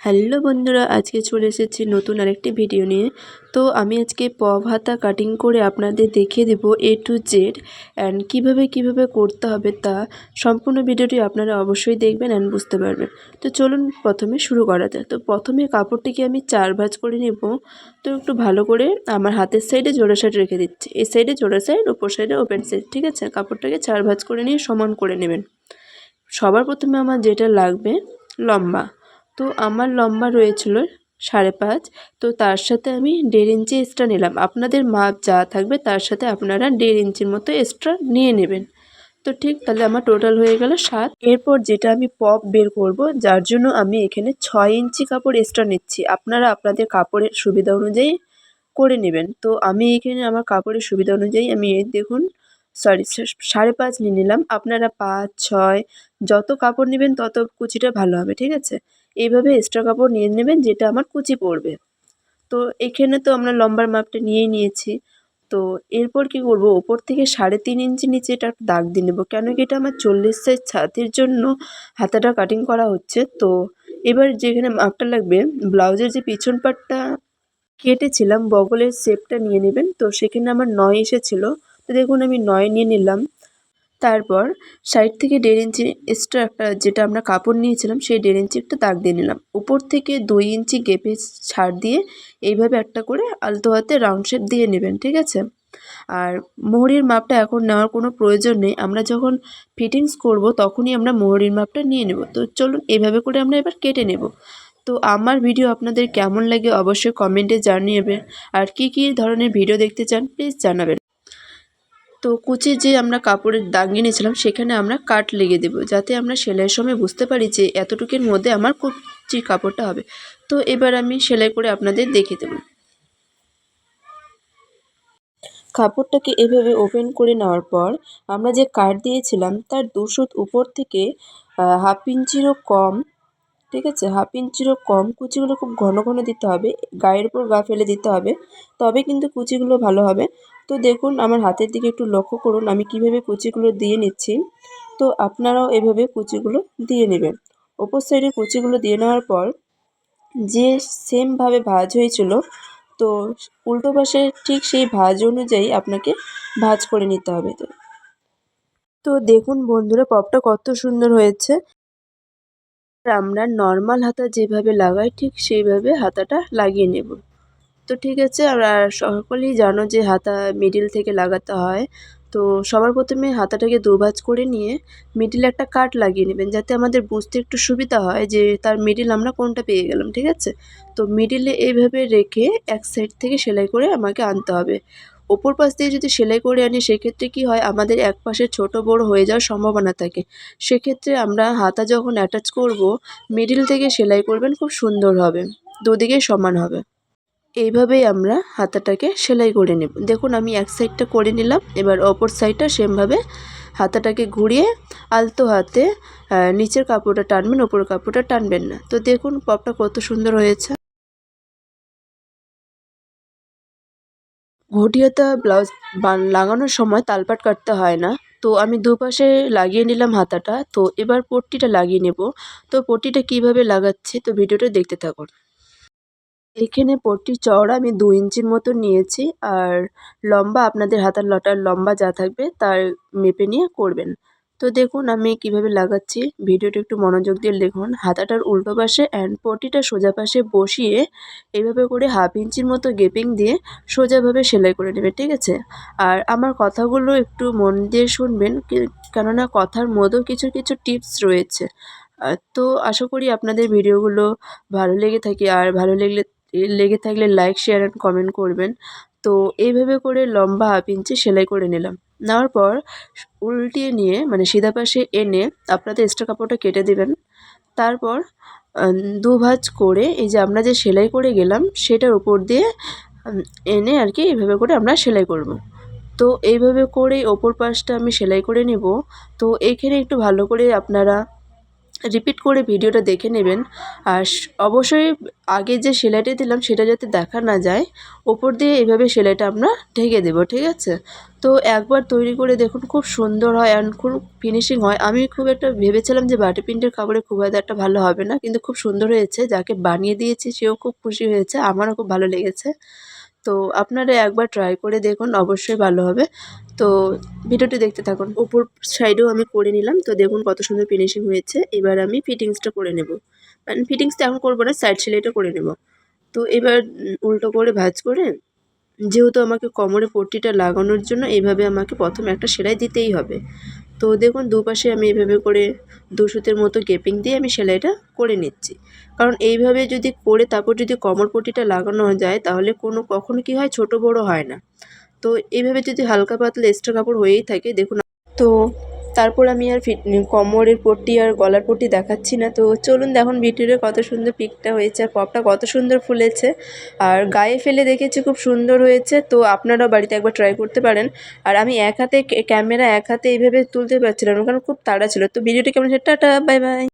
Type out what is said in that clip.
Hello বন্ধুরা, আজকে চলে এসেছি নতুন আরেকটি ভিডিও নিয়ে। তো আমি আজকে পভ হাতা কাটিং করে আপনাদের দেখিয়ে দেব এ টু জেড অ্যান্ড কীভাবে কীভাবে করতে হবে তা। সম্পূর্ণ ভিডিওটি আপনারা অবশ্যই দেখবেন অ্যান্ড বুঝতে পারবেন। তো চলুন প্রথমে শুরু করা যায় তো প্রথমে কাপড়টিকে আমি চার ভাঁজ করে নেব। তো একটু ভালো করে আমার হাতের সাইডে জোড়া সাইড রেখে দিচ্ছি। এই সাইডে জোড়া সাইড ওপর সাইডে ওপেন সাইড ঠিক আছে? কাপড়টাকে চার ভাঁজ করে নিয়ে সমান করে নেবেন। সবার প্রথমে আমার যেটা লাগবে লম্বা। তো আমার লম্বা রয়েছিল সাড়ে পাঁচ। তো তার সাথে আমি দেড় ইঞ্চি এক্সট্রা নিলাম। আপনাদের মাপ যা থাকবে তার সাথে আপনারা দেড় ইঞ্চির মতো এক্সট্রা নিয়ে নেবেন। তো ঠিক তাহলে আমার টোটাল হয়ে গেল সাত। এরপর যেটা আমি পপ বের করব, যার জন্য আমি এখানে ছয় ইঞ্চি কাপড় এক্সট্রা নিচ্ছি। আপনারা আপনাদের কাপড়ের সুবিধা অনুযায়ী করে নেবেন। তো আমি এখানে আমার কাপড়ের সুবিধা অনুযায়ী আমি দেখুন সরি সাড়ে পাঁচ নিয়ে নিলাম। আপনারা পাঁচ, ছয়, যত কাপড় নেবেন তত কুচিটা ভালো হবে, ঠিক আছে? এইভাবে এক্সট্রা কাপড় নিয়ে নেবেন যেটা আমার কুচি পড়বে। তো এখানে তো আমরা লম্বার মাপটা নিয়েই নিয়েছি। তো এরপর কি করব? ওপর থেকে সাড়ে তিন ইঞ্চি নিচে এটা দাগ দিয়ে নেব। কেন কি এটা আমার চল্লিশ সাইজ ছাতির জন্য হাতাটা কাটিং করা হচ্ছে। তো এবার যেখানে মাপটা লাগবে, ব্লাউজের যে পিছন পাটটা কেটেছিলাম, বগলের শেপটা নিয়ে নেবেন। তো সেখানে আমার নয় এসেছিল। তো দেখুন আমি নয় নিয়ে নিলাম। তারপর সাইড থেকে দেড় ইঞ্চি এক্সট্রা একটা যেটা আমরা কাপড় নিয়েছিলাম, সেই দেড় ইঞ্চি একটা দাগ দিয়ে নিলাম। উপর থেকে দুই ইঞ্চি গেপে ছাড় দিয়ে এইভাবে একটা করে আলতো হাতে রাউন্ড শেপ দিয়ে নেবেন, ঠিক আছে? আর মোহরির মাপটা এখন নেওয়ার কোনো প্রয়োজন নেই। আমরা যখন ফিটিংস করব তখনই আমরা মোহরির মাপটা নিয়ে নেব। তো চলুন এইভাবে করে আমরা এবার কেটে নেব। তো আমার ভিডিও আপনাদের কেমন লাগে অবশ্যই কমেন্টে জানিয়ে আর কি কী ধরনের ভিডিও দেখতে চান প্লিজ জানাবেন। তো কুচি যে আমরা কাপড়ের দাগ নিয়েছিলাম, সেখানে আমরা কাট লেগে দেব, যাতে আমরা সেলাইয়ের সময় বুঝতে পারি যে এতটুকুর মধ্যে আমার কুচি কাপড়টা হবে। তো এবার আমি সেলাই করে আপনাদের দেখে দেব। কাপড়টাকে এভাবে ওপেন করে নেওয়ার পর আমরা যে কাট দিয়েছিলাম, তার দুশোত উপর থেকে হাফ ইঞ্চিরও কম, ঠিক আছে? হাফ ইঞ্চিরও কম কুচিগুলো খুব ঘন ঘন দিতে হবে, গায়ের উপর গা ফেলে দিতে হবে, তবে কিন্তু কুচিগুলো ভালো হবে। তো দেখুন, আমার হাতের দিকে একটু লক্ষ্য করুন, আমি কীভাবে কুচিগুলো দিয়ে নিচ্ছি। তো আপনারাও এভাবে কুচিগুলো দিয়ে নেবেন। ওপর সাইডে কুচিগুলো দিয়ে নেওয়ার পর যে সেমভাবে ভাজ হয়েছিল, তো উল্টো পাশে ঠিক সেই ভাজ অনুযায়ী আপনাকে ভাজ করে নিতে হবে। তো তো দেখুন বন্ধুরা, পপটা কত সুন্দর হয়েছে। আমরা নর্মাল হাতা যেভাবে লাগাই, ঠিক সেইভাবে হাতাটা লাগিয়ে নেব। তো ঠিক আছে আর সকলেই জানো যে হাতা মিডিল থেকে লাগাতে হয়। তো সবার প্রথমে হাতাটাকে দুভাজ করে নিয়ে মিডিলে একটা কাট লাগিয়ে নেবেন, যাতে আমাদের বুঝতে একটু সুবিধা হয় যে তার মিডিল আমরা কোনটা পেয়ে গেলাম, ঠিক আছে? তো মিডিলে এইভাবে রেখে এক সাইড থেকে সেলাই করে আমাকে আনতে হবে। ওপর পাশ দিয়ে যদি সেলাই করে আনি, সেক্ষেত্রে কি হয়, আমাদের এক পাশে ছোট বড় হয়ে যাওয়ার সম্ভাবনা থাকে। সেক্ষেত্রে আমরা হাতা যখন অ্যাটাচ করব মিডিল থেকে সেলাই করবেন, খুব সুন্দর হবে দুদিকেই সমান হবে। এইভাবেই আমরা হাতাটাকে সেলাই করে নেব। দেখুন, আমি এক সাইডটা করে নিলাম, এবার অপর সাইডটা সেমভাবে হাতাটাকে ঘুরিয়ে আলতো হাতে নিচের কাপড়টা টানবেন ওপর কাপড়টা টানবেন না। তো দেখুন, পপটা কত সুন্দর হয়েছে। ঘটি হাতা ব্লাউজ লাগানোর সময় তালপাট কাটতে হয় না। তো আমি দুপাশে লাগিয়ে নিলাম হাতাটা। তো এবার পট্টিটা লাগিয়ে নেব। তো পট্টিটা কীভাবে লাগাচ্ছি, তো ভিডিওটা দেখতে থাকুন। এখানে পট্টির চওড়া আমি দু ইঞ্চির মতো নিয়েছি আর লম্বা আপনাদের হাতার লটার লম্বা যা থাকবে তার মেপে নিয়ে করবেন। তো দেখুন আমি কীভাবে লাগাচ্ছি, ভিডিওটা একটু মনোযোগ দিয়ে দেখুন। হাতাটার উল্টো পাশে অ্যান্ড পটিটা সোজা পাশে বসিয়ে এইভাবে করে হাফ ইঞ্চির মতো গেপিং দিয়ে সোজাভাবে সেলাই করে নেবে ঠিক আছে? আর আমার কথাগুলো একটু মন দিয়ে শুনবেন কেননা কথার মধ্যেও কিছু কিছু টিপস রয়েছে। তো আশা করি আপনাদের ভিডিওগুলো ভালো লেগে থাকে। আর ভালো লেগলে লেগে থাকলে লাইক শেয়ার অ্যান্ড কমেন্ট করবেন। তো এইভাবে করে লম্বা হাফ ইঞ্চি সেলাই করে নিলাম। নেওয়ার পর উল্টিয়ে নিয়ে মানে সিধা পাশে এনে আপনাদের এক্সট্রা কাপড়টা কেটে দেবেন। তারপর দু ভাঁজ করে এই যে আমরা যে সেলাই করে গেলাম, সেটার উপর দিয়ে এনে আর কি এইভাবে করে আমরা সেলাই করব। তো এইভাবে করে ওপর পাশটা আমি সেলাই করে নেব। তো এখানে একটু ভালো করে আপনারা রিপিট করে ভিডিওটা দেখে নেবেন। আর অবশ্যই আগে যে সেলাইটা দিলাম সেটা যাতে দেখা না যায়, ওপর দিয়ে এভাবে সেলাইটা আমরা ঢেকে দেবো, ঠিক আছে? তো একবার তৈরি করে দেখুন, খুব সুন্দর হয় অ্যান্ড খুব ফিনিশিং হয়। আমি খুব একটা ভেবেছিলাম যে বাটি প্রিন্টের কাপড়ে খুব হয়তো একটা ভালো হবে না, কিন্তু খুব সুন্দর হয়েছে। যাকে বানিয়ে দিয়েছি, সেও খুব খুশি হয়েছে, আমারও খুব ভালো লেগেছে। তো আপনারা একবার ট্রাই করে দেখুন, অবশ্যই ভালো হবে। তো ভিডিওটি দেখতে থাকুন। ওপর সাইডেও আমি করে নিলাম। তো দেখুন কত সুন্দর ফিনিশিং হয়েছে। এবার আমি ফিটিংসটা করে নেব। মানে ফিটিংসটা এখন করব না সাইড সেলাইটা করে নেব। তো এবার উল্টো করে ভাঁজ করে যেহেতু আমাকে কোমরে পট্টিটা লাগানোর জন্য এইভাবে আমাকে প্রথমে একটা সেলাই দিতেই হবে। তো দেখুন, দুপাশে আমি এইভাবে করে দুশোতের মতো গেপিং দিয়ে আমি সেলাইটা করে নিচ্ছি। কারণ এইভাবে যদি করে তারপর যদি কোমর পট্টিটা লাগানো যায়, তাহলে কোনো, কখনো কি হয়, ছোট বড় হয় না। তো এইভাবে যদি হালকা পাতলা এক্সট্রা কাপড় হয়েই থাকে, দেখুন, তো তারপর আমি আর ফিট কোমরের পট্টি আর গলার পট্টি দেখাচ্ছি না। তো চলুন দেখুন ভিডিওটা কত সুন্দর পিকটা হয়েছে আর পপটা কত সুন্দর ফুলেছে। আর গায়ে ফেলে দেখেছি খুব সুন্দর হয়েছে। তো আপনারাও বাড়িতে একবার ট্রাই করতে পারেন। আর আমি এক হাতে ক্যামেরা এক হাতে এইভাবে তুলতে পারছিলাম কারণ খুব তাড়া ছিল। তো ভিডিওটি কেমন সেটা টাটা বাই বাই